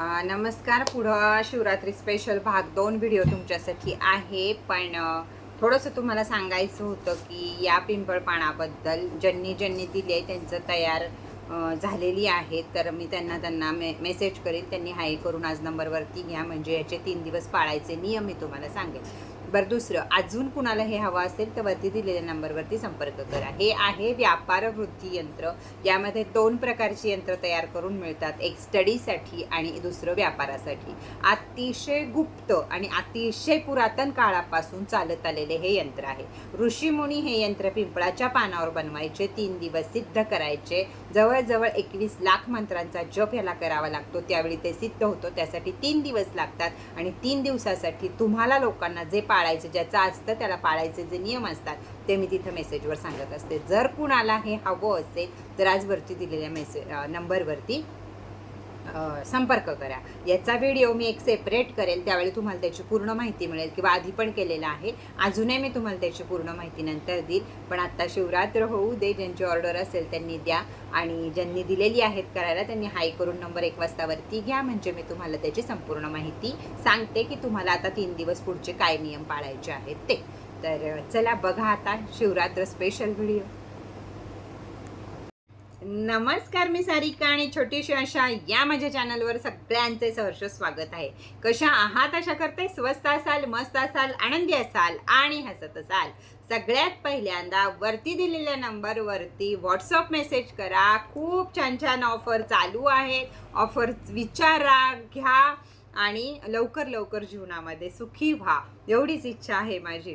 नमस्कार. पुढं शिवरात्री स्पेशल भाग दोन व्हिडिओ तुमच्यासाठी आहे. पण थोडंसं तुम्हाला सांगायचं होतं की या पिंपळपाणाबद्दल ज्यांनी ज्यांनी दिले त्यांचं तयार झालेली आहे. तर मी त्यांना त्यांना मे मेसेज करीन. त्यांनी हाय करून आज नंबरवरती घ्या. म्हणजे याचे तीन दिवस पाळायचे. नियम मी तुम्हाला सांगेन. बरं दुसरं अजून कुणाला हे हवं असेल तर वरती दिलेल्या नंबरवरती संपर्क करा. हे आहे व्यापार वृद्धी यंत्र. यामध्ये दोन प्रकारची यंत्र तयार करून मिळतात. एक स्टडीसाठी आणि दुसरं व्यापारासाठी. अतिशय गुप्त आणि अतिशय पुरातन काळापासून चालत आलेले हे यंत्र आहे. ऋषीमुनी हे यंत्र पिंपळाच्या पानावर बनवायचे तीन दिवस सिद्ध करायचे. जवळजवळ एकवीस लाख मंत्रांचा जप ह्याला करावा लागतो. त्यावेळी ते सिद्ध होतो. त्यासाठी तीन दिवस लागतात आणि तीन दिवसासाठी तुम्हाला लोकांना जे पा पाळायचं ज्याचं असतं त्याला पाळायचे जे नियम असतात ते मी तिथं मेसेजवर सांगत असते. जर कुणाला हे हवं असेल तर आज वरती दिलेल्या मेसे नंबरवरती संपर्क करा. याचा व्हिडिओ मी एक सेपरेट करेल त्यावेळी तुम्हाला त्याची पूर्ण माहिती मिळेल किंवा आधी पण केलेला आहे. अजूनही मी तुम्हाला त्याची पूर्ण माहिती नंतर देईल. पण आत्ता शिवरात्र होऊ दे ज्यांची ऑर्डर असेल त्यांनी द्या. आणि ज्यांनी दिलेली आहेत करायला त्यांनी हाय करून नंबर एक वाजतावरती घ्या. म्हणजे मी तुम्हाला त्याची संपूर्ण माहिती सांगते की तुम्हाला आता तीन दिवस पुढचे काय नियम पाळायचे आहेत ते. तर चला बघा आता शिवरात्र स्पेशल व्हिडिओ नमस्कार मी सारिका आणि छोटीशी अशा या माझ्या चॅनलवर सगळ्यांचे सहर्ष स्वागत आहे. कशा आहात? अशा करते स्वस्त असाल मस्त असाल आनंदी असाल आणि हसत असाल. सगळ्यात पहिल्यांदा वरती दिलेल्या नंबरवरती व्हॉट्सअप मेसेज करा. खूप छान छान ऑफर चालू आहेत. ऑफर विचारा घ्या आणि लवकर लवकर जीवनामध्ये सुखी व्हा. एवढीच इच्छा आहे माझी.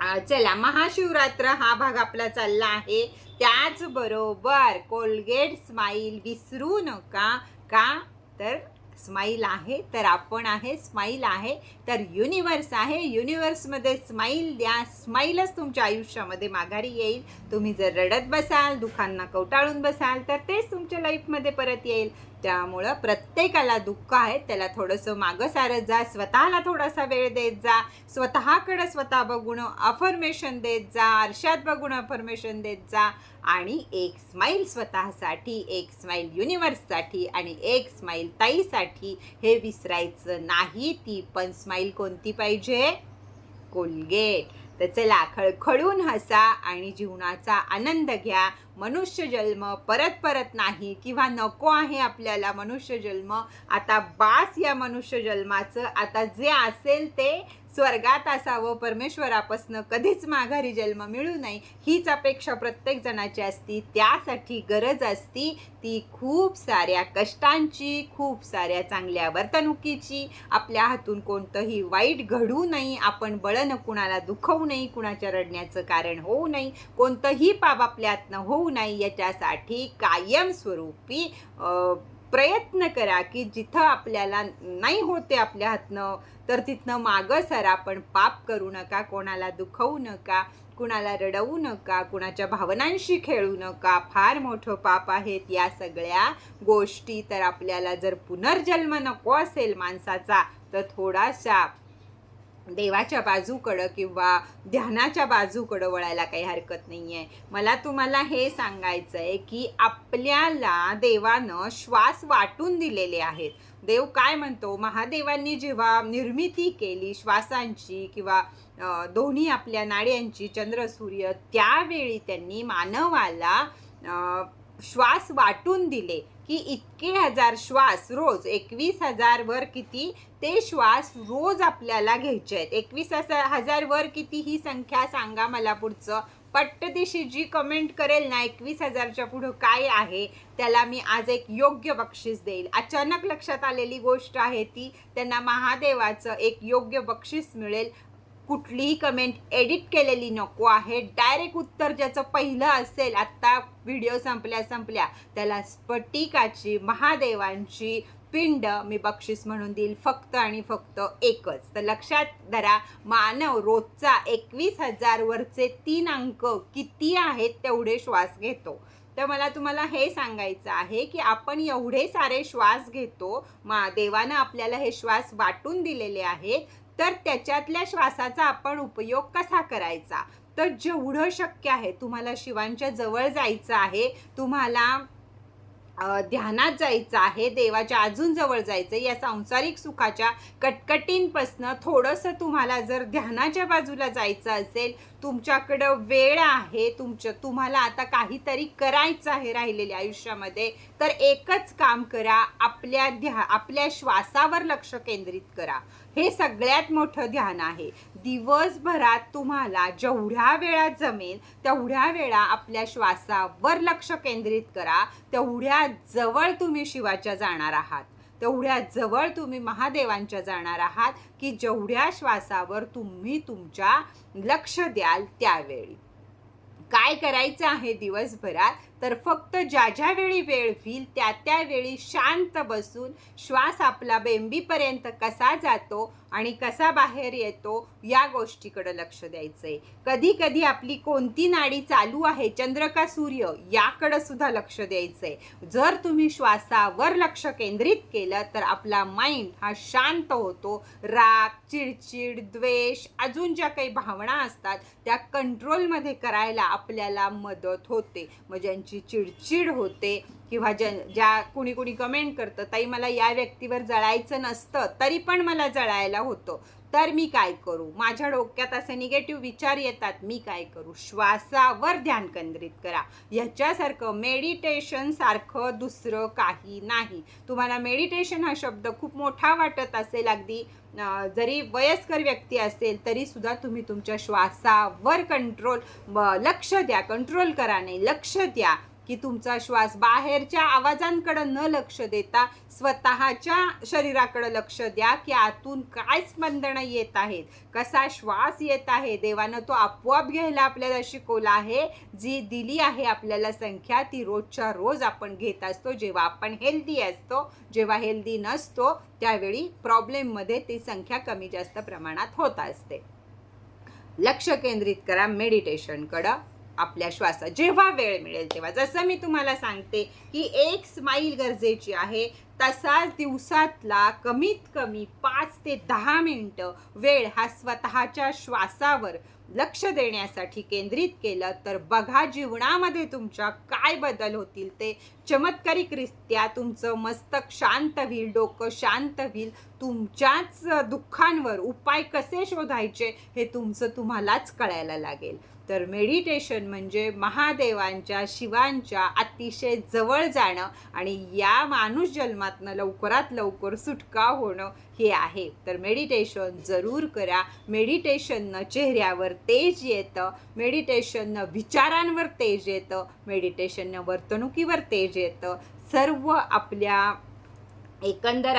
चला महाशिवरात्र हा भाग आपला चालला आहे. त्याचबरोबर कोलगेट स्माईल विसरू नका. का? तर स्माईल आहे तर आपण आहे स्माईल आहे. तर युनिवर्स आहे. युनिवर्समध्ये स्माईल द्या. स्माईलच तुमच्या आयुष्यामध्ये माघारी येईल. तुम्ही जर रडत बसाल दुखांना कवटाळून बसाल तर तेच तुमच्या लाईफमध्ये परत येईल. त्यामुळं प्रत्येकाला दुःख आहे. त्याला थोडंसं मागं सारत जा. स्वतःला थोडासा वेळ देत जा. स्वतःकडं स्वतः बघून अफर्मेशन देत जा. आरशात बघून अफर्मेशन देत जा. आणि एक स्माईल स्वतःसाठी एक स्माईल युनिवर्ससाठी आणि एक स्माईल ताईसाठी हे विसरायचं नाही. ती पण स्माईल कोणती पाहिजे? कोलगेट. तर चला खळखळून हसा आणि जीवनाचा आनंद घ्या. मनुष्य जन्म परत परत नाही किंवा नको आहे आपल्याला मनुष्य जन्म. आता बास या मनुष्य जन्माचं. आता जे असेल ते स्वर्गात असावं परमेश्वरापासनं कधीच माघारी जन्म मिळू नये हीच अपेक्षा प्रत्येक जणाची असती. त्यासाठी गरज असती ती खूप साऱ्या कष्टांची खूप साऱ्या चांगल्या वर्तणुकीची. आपल्या हातून कोणतंही वाईट घडू नये आपण बळनं कुणाला दुखवू नये कुणाच्या रडण्याचं कारण होऊ नये कोणतंही पाप आपल्या हातनं होऊ नये याच्यासाठी कायमस्वरूपी अ, प्रयत्न करा की जिथं आपल्याला नाही होते आपल्या हातनं तर तिथनं मागं सरा पण पाप करू नका कोणाला दुखवू नका कुणाला रडवू नका कुणाच्या भावनांशी खेळू नका. फार मोठं पाप आहेत या सगळ्या गोष्टी. तर आपल्याला जर पुनर्जन्म नको असेल माणसाचा तर थोडासा देवाच्या बाजूकडं किंवा ध्यानाच्या बाजूकडं वळायला काही हरकत नाही आहे मला तुम्हाला हे सांगायचं आहे की आपल्याला देवानं श्वास वाटून दिलेले आहेत. देव काय म्हणतो? महादेवांनी जेव्हा निर्मिती केली श्वासांची किंवा दोन्ही आपल्या नाड्यांची चंद्र सूर्य त्यावेळी त्यांनी मानवाला श्वास वाटून दिले की इतके हजार श्वास रोज एकवीस हजार वर किती ते श्वास रोज आपल्याला घ्यायचे आहेत. एकवीस हजार वर किती ही संख्या सांगा मला पुढचं. पट्टदिशी जी कमेंट करेल ना एकवीस हजारच्या पुढं काय आहे? त्याला मी आज एक योग्य बक्षीस देईल. अचानक लक्षात आलेली गोष्ट आहे ती त्यांना महादेवाचं एक योग्य बक्षीस मिळेल. कुठलीही कमेंट एडिट केलेली नको आहे. डायरेक्ट उत्तर ज्याचं पहिलं असेल आत्ता व्हिडिओ संपल्या संपल्या. त्याला स्फटिकाची महादेवांची पिंड मी बक्षीस म्हणून देईल. फक्त आणि फक्त एकच. तर लक्षात धरा मानव रोजचा एकवीस हजार वरचे तीन अंक किती आहेत तेवढे श्वास घेतो. तर मला तुम्हाला हे सांगायचं आहे की आपण एवढे सारे श्वास घेतो मा देवानं आपल्याला हे श्वास वाटून दिलेले आहेत तर त्याच्यातल्या श्वासाचा आपण उपयोग कसा करायचा? तर जेवढं शक्य आहे तुम्हाला शिवांच्या जवळ जायचं आहे तुम्हाला ध्यानात जायचं आहे देवाच्या अजून जवळ जायचं या सांसारिक सुखाच्या कटकटींपासनं थोडंसं तुम्हाला जर ध्यानाच्या बाजूला जायचं असेल तुमच्याकडं वेळ आहे तुमच्या तुम्हाला आता काहीतरी करायचं आहे राहिलेल्या आयुष्यामध्ये तर एकच काम करा आपल्या ध्या आपल्या श्वासावर लक्ष केंद्रित करा. हे सगळ्यात मोठं ध्यान आहे. दिवसभरात तुम्हाला जेवढ्या वेळा जमेल तेवढ्या वेळा आपल्या श्वासावर लक्ष केंद्रित करा तेवढ्या जवळ तुम्ही शिवाच्या जाणार आहात. तेवढ्या जवळ तुम्ही महादेवांच्या जाणार आहात की जेवढ्या श्वासावर तुम्ही तुमच्या लक्ष द्याल त्यावेळी. काय करायचं आहे दिवसभरात? तर फक्त ज्या ज्या वेळी वेळ होईल त्या त्यावेळी शांत बसून श्वास आपला बेंबीपर्यंत कसा जातो आणि कसा बाहेर येतो या गोष्टीकडं लक्ष द्यायचंय. कधी कधी आपली कोणती नाडी चालू आहे चंद्र का सूर्य याकडं सुद्धा लक्ष द्यायचंय. जर तुम्ही श्वासावर लक्ष केंद्रित केलं तर आपला माइंड हा शांत होतो. राग चिडचिड द्वेष अजून ज्या काही भावना असतात त्या कंट्रोलमध्ये करायला आपल्याला मदत होते. मग ज्यांची चिडचिड होते किंवा ज्या ज्या कुणी कुणी कमेंट करतं ताई मला या व्यक्तीवर जळायचं नसतं तरी पण मला जळायला होतं. तर मी काय करू? माझ्या डोक्यात असे निगेटिव्ह विचार येतात मी काय करू? श्वासावर ध्यान केंद्रित करा. ह्याच्यासारखं मेडिटेशन सारखं दुसरं काही नाही. तुम्हाला मेडिटेशन हा शब्द खूप मोठा वाटत असेल अगदी जरी वयस्कर व्यक्ती असेल तरी सुद्धा तुम्ही तुमच्या श्वासावर कंट्रोल लक्ष द्या. कंट्रोल करा नाही लक्ष द्या. की तुमचा श्वास बाहेरच्या आवाजांकडं न लक्ष देता स्वतःच्या शरीराकडं लक्ष द्या की आतून काय स्पंदनं येत आहेत कसा श्वास येत आहे. देवानं तो आपोआप घ्यायला आपल्याला शिकवला आहे. जी दिली आहे आपल्याला संख्या ती रोजच्या रोज आपण घेत असतो. जेव्हा आपण हेल्दी असतो जेव्हा हेल्दी नसतो त्यावेळी प्रॉब्लेममध्ये ती संख्या कमी जास्त प्रमाणात होत असते. लक्ष केंद्रित करा मेडिटेशनकडं आपल्या श्वासात. जेव्हा वेळ मिळेल तेव्हा. जसं मी तुम्हाला सांगते की एक स्माईल गरजेची आहे. तसाच दिवसातला कमीत कमी पाच ते दहा मिनटं वेळ हा स्वतःच्या श्वासावर लक्ष देण्यासाठी केंद्रित केलं तर बघा जीवनामध्ये तुमच्या काय बदल होतील ते. चमत्कारिकरित्या तुमचं मस्तक शांत होईल डोकं शांत होईल. तुमच्याच दुःखांवर उपाय कसे शोधायचे हे तुमचं तुम्हालाच कळायला लागेल. तर मेडिटेशन म्हणजे महादेवांच्या शिवांच्या अतिशय जवळ जाणं आणि या माणूस जन्मातनं लवकरात लवकर सुटका होणं हे आहे. तर मेडिटेशन जरूर करा. मेडिटेशननं चेहऱ्यावर तेज येतं. मेडिटेशननं विचारांवर तेज येतं. मेडिटेशननं वर्तणुकीवर तेज येतं. सर्व आपल्या एकंदर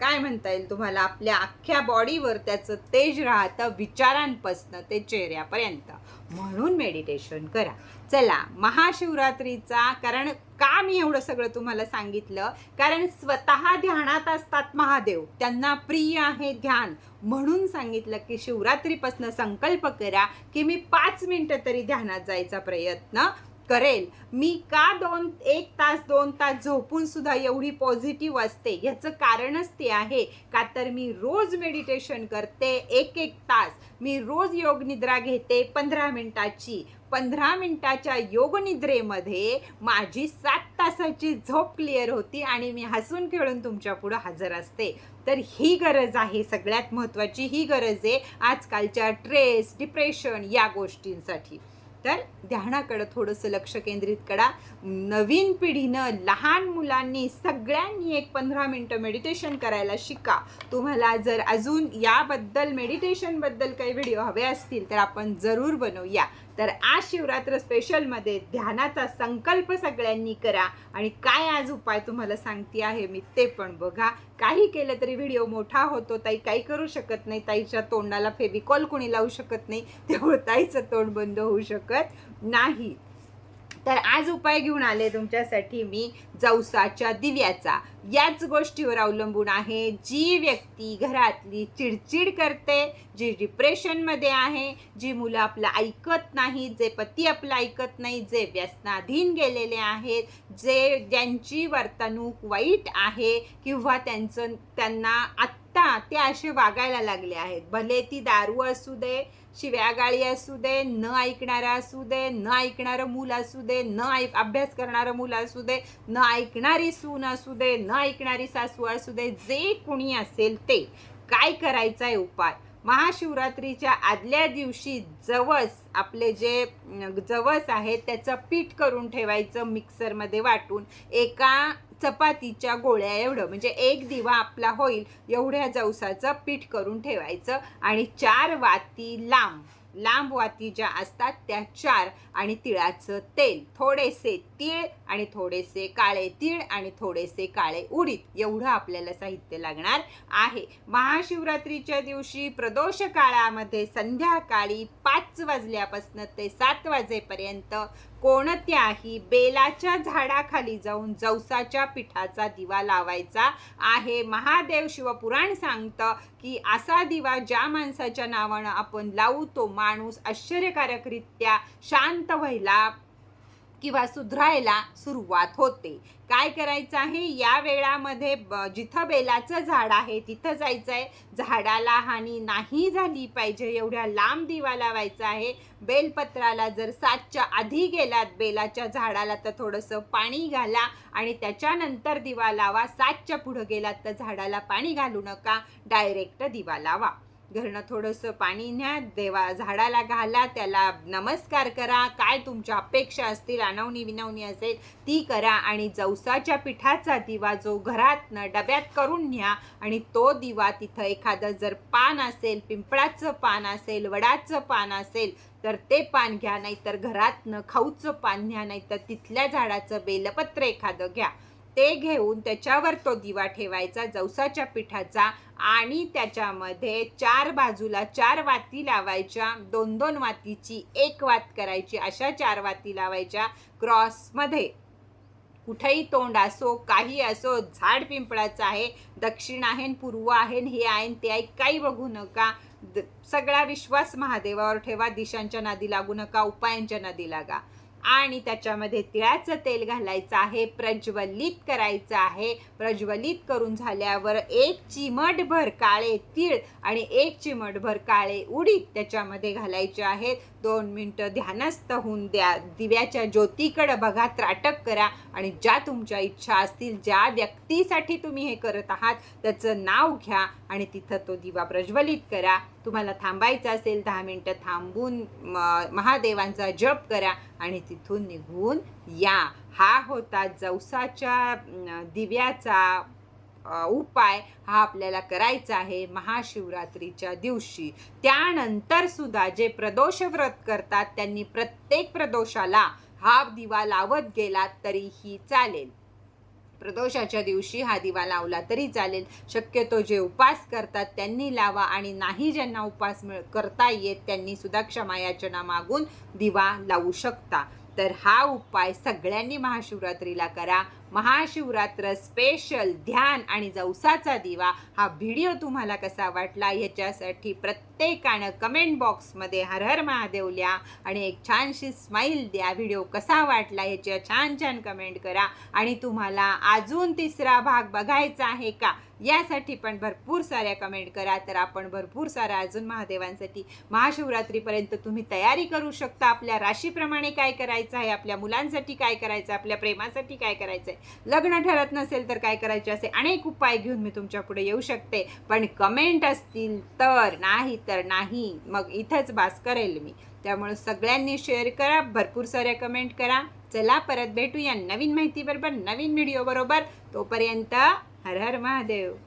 काय म्हणता येईल तुम्हाला? आपल्या अख्ख्या बॉडीवर त्याचं तेज राहतं विचारांपासनं ते चेहऱ्यापर्यंत. म्हणून मेडिटेशन करा. चला महाशिवरात्रीचा कारण का मी एवढं सगळं तुम्हाला सांगितलं? कारण स्वतः ध्यानात असतात महादेव. त्यांना प्रिय आहे ध्यान. म्हणून सांगितलं की शिवरात्रीपासून संकल्प करा की मी पाच मिनिटं तरी ध्यानात जायचा प्रयत्न करेल. मी का दोन एक तास दोन तास झोपून सुद्धा एवढी पॉझिटिव्ह असते? याचं कारणच ते आहे. का तर मी रोज मेडिटेशन करते एक एक तास. मी रोज योग निद्रा घेते पंधरा मिनिटाची. पंधरा मिनिटाच्या योगनिद्रेमध्ये माझी सात तासाची झोप क्लिअर होती आणि मी हसून खेळून तुमच्या पुढं हजर असते. तर ही गरज आहे. सगळ्यात महत्त्वाची ही गरज आहे. आजकालच्या ट्रेस डिप्रेशन या गोष्टींसाठी. तर ध्यानाकडं थोडंसं लक्ष केंद्रित करा. नवीन पिढीनं लहान मुलांनी सगळ्यांनी एक पंधरा मिनटं मेडिटेशन करायला शिका. तुम्हाला जर अजून याबद्दल मेडिटेशनबद्दल काही व्हिडिओ हवे असतील तर आपण जरूर बनवूया. तर आज शिवरात्र स्पेशलमध्ये ध्यानाचा संकल्प सगळ्यांनी करा. आणि काय आज उपाय तुम्हाला सांगते आहे मी ते पण बघा. काही केलं तरी व्हिडिओ मोठा होतो. ताई काही करू शकत नाही. ताईच्या तोंडाला फेविकॉल कोणी लावू शकत नाही. त्यामुळे ताईचं तोंड बंद होऊ शकत नाही. तर आज उपाय घेऊन आले तुमच्यासाठी मी जवसाच्या दिव्याचा. याच गोष्टीवर अवलंबून आहे. जी व्यक्ती घरातली चिडचिड करते जी डिप्रेशनमध्ये आहे जी मुलं आपलं ऐकत नाही जे पती आपलं ऐकत नाही जे व्यसनाधीन गेलेले आहेत जे ज्यांची वर्तणूक वाईट आहे किंवा त्यांचं त्यांना आत आत्ता ते असे वागायला लागले आहेत. भले ती दारू असू दे शिव्यागाळी असू दे न ऐकणारा असू दे न ऐकणारं मूल असू दे न ऐक अभ्यास करणारं मूल असू दे न ऐकणारी सून असू दे न ऐकणारी सासू असू दे जे कुणी असेल ते. काय करायचा आहे उपाय? महाशिवरात्रीच्या आदल्या दिवशी जवस आपले जे जवस आहे त्याचं पीठ करून ठेवायचं मिक्सरमध्ये वाटून. एका चपातीच्या गोळ्या एवढं. म्हणजे एक दिवा आपला होईल एवढ्या जवसाचं पीठ करून ठेवायचं आणि चार वाती लांब लांब वाती ज्या असतात त्या चार आणि तिळाचं तेल. थोडेसे तीळ आणि थोडेसे काळे तीळ आणि थोडेसे काळे उडीद. एवढं आपल्याला साहित्य लागणार आहे. महाशिवरात्रीच्या दिवशी प्रदोष काळामध्ये संध्याकाळी पाच वाजल्यापासून ते सात वाजेपर्यंत कोणत्याही बेलाच्या झाडाखाली जाऊन जवसाच्या पिठाचा दिवा लावायचा आहे. महादेव शिवपुराण सांगतं की असा दिवा ज्या माणसाच्या नावानं आपण लावू तो माणूस आश्चर्यकारकरित्या शांत व्हायला किंवा सुधरायला सुरुवात होते. काय करायचं आहे? या वेळामध्ये ब- जिथं बेलाचं झाड आहे तिथं जायचं आहे झाडाला हानी नाही झाली पाहिजे एवढ्या लांब दिवा लावायचा आहे. बेलपत्राला जर सातच्या आधी गेलात बेलाच्या झाडाला तर थोडंसं पाणी घाला आणि त्याच्यानंतर दिवा लावा. सातच्या पुढं गेलात तर झाडाला पाणी घालू नका. डायरेक्ट दिवा लावा. घरनं थोडंसं पाणी न्या देवा झाडाला घाला त्याला नमस्कार करा काय तुमच्या अपेक्षा असतील आणवणी विनवणी असेल ती करा आणि जवसाच्या पिठाचा दिवा जो घरातनं डब्यात करून न्या आणि तो दिवा तिथं एखादं जर पान असेल पिंपळाचं पान असेल वडाचं पान असेल तर ते पान घ्या नाहीतर घरातनं खाऊचं पान घ्या नाहीतर तिथल्या झाडाचं बेलपत्र एखादं घ्या. ते घेऊन त्याच्यावर तो दिवा ठेवायचा जवसाच्या पिठाचा आणि त्याच्यामध्ये चार बाजूला चार वाती लावायच्या. दोन दोन वातीची एक वात करायची. अशा चार वाती लावायच्या क्रॉसमध्ये. कुठेही तोंड असो काही असो झाड पिंपळाचं आहे दक्षिण आहे पूर्व आहे हे आहे ते आहे काही बघू नका. द- सगळा विश्वास महादेवावर ठेवा. दिशांच्या नादी लागू नका उपायांच्या नादी लागा. आणि त्याच्यामध्ये तिळाचं तेल घालायचं आहे प्रज्वलित करायचं आहे. प्रज्वलित करून झाल्यावर एक चिमटभर काळे तीळ आणि एक चिमटभर काळे उडीद त्याच्यामध्ये घालायचे आहेत. दोन मिनटं ध्यानस्थ होऊन द्या. दिव्याच्या ज्योतीकडं बघा त्राटक करा आणि ज्या तुमच्या इच्छा असतील ज्या व्यक्तीसाठी तुम्ही हे करत आहात त्याचं नाव घ्या आणि तिथं तो दिवा प्रज्वलित करा. तुम्हाला थांबायचं असेल दहा मिनटं थांबून म- महादेवांचा जप करा आणि तिथून निघून या. हा होता जवसाच्या दिव्याचा उपाय. हा आपल्याला करायचा आहे महाशिवरात्रीच्या दिवशी. त्यानंतर सुद्धा जे प्रदोष व्रत करतात त्यांनी प्रत्येक प्रदोषाला हा दिवा लावत गेला तरीही चालेल. प्रदोषाच्या दिवशी हा दिवा लावला तरी चालेल. शक्यतो जे उपास करतात त्यांनी लावा आणि नाही ज्यांना उपास मिळ करता येत त्यांनी सुद्धा क्षमायाचना मागून दिवा लावू शकता. तर हा उपाय सगळ्यांनी महाशिवरात्रीला करा. महाशिवरात्र स्पेशल ध्यान आणि जवसाचा दिवा हा व्हिडिओ तुम्हाला कसा वाटला ह्याच्यासाठी प्रत्येकानं कमेंट बॉक्समध्ये हर हर महादेव लिहा आणि एक छानशी स्माईल द्या. व्हिडिओ कसा वाटला ह्याच्या छान छान कमेंट करा. आणि तुम्हाला अजून तिसरा भाग बघायचा आहे का? यासाठी पण भरपूर साऱ्या कमेंट करा. तर आपण भरपूर साऱ्या अजून महादेवांसाठी महाशिवरात्रीपर्यंत तुम्ही तयारी करू शकता. आपल्या राशीप्रमाणे काय करायचं आहे? आपल्या मुलांसाठी काय करायचं आहे? आपल्या प्रेमासाठी काय करायचं आहे लग्न ठरत नसेल तर काय करायचे असे अनेक उपाय घेऊन मी तुमच्यापुढे येऊ शकते. पण कमेंट असतील तर नाही तर नाही. मग इथंच बास करेल मी. त्यामुळे सगळ्यांनी शेअर करा. भरपूर साऱ्या कमेंट करा. चला परत भेटूया नवीन माहितीबरोबर नवीन व्हिडिओ बरोबर. तोपर्यंत हर हर महादेव